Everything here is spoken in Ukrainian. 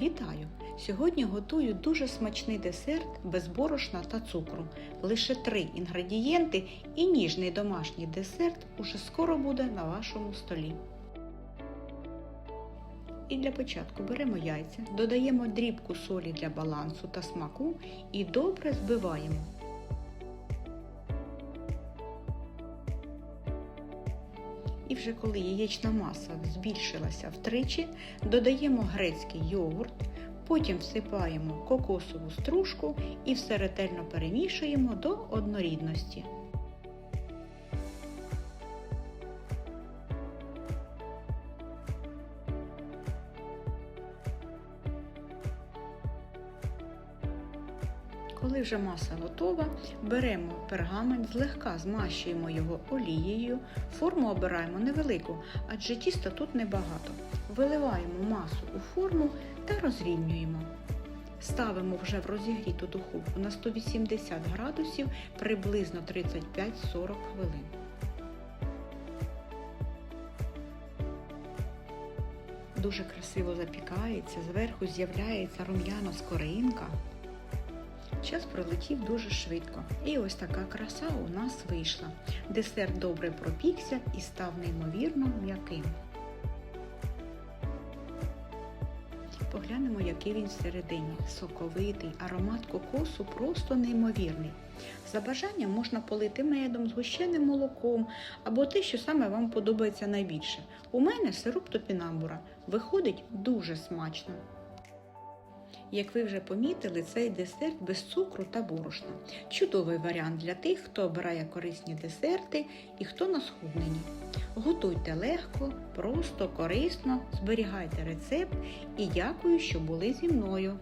Вітаю! Сьогодні готую дуже смачний десерт без борошна та цукру. Лише три інгредієнти і ніжний домашній десерт уже скоро буде на вашому столі. І для початку беремо яйця, додаємо дрібку солі для балансу та смаку і добре збиваємо. І вже коли яєчна маса збільшилася втричі, додаємо грецький йогурт, потім всипаємо кокосову стружку і все ретельно перемішуємо до однорідності. Коли вже маса готова, беремо пергамент, злегка змащуємо його олією, форму обираємо невелику, адже тіста тут небагато. Виливаємо масу у форму та розрівнюємо. Ставимо вже в розігріту духовку на 180 градусів приблизно 35-40 хвилин. Дуже красиво запікається, зверху з'являється рум'яна скоринка. Час пролетів дуже швидко. І ось така краса у нас вийшла. Десерт добре пропікся і став неймовірно м'яким. Поглянемо, який він всередині. Соковитий, аромат кокосу просто неймовірний. За бажанням можна полити медом, згущеним молоком або те, що саме вам подобається найбільше. У мене сироп топінамбура. Виходить дуже смачно. Як ви вже помітили, цей десерт без цукру та борошна. Чудовий варіант для тих, хто обирає корисні десерти і хто на схудненні. Готуйте легко, просто, корисно, зберігайте рецепт і дякую, що були зі мною.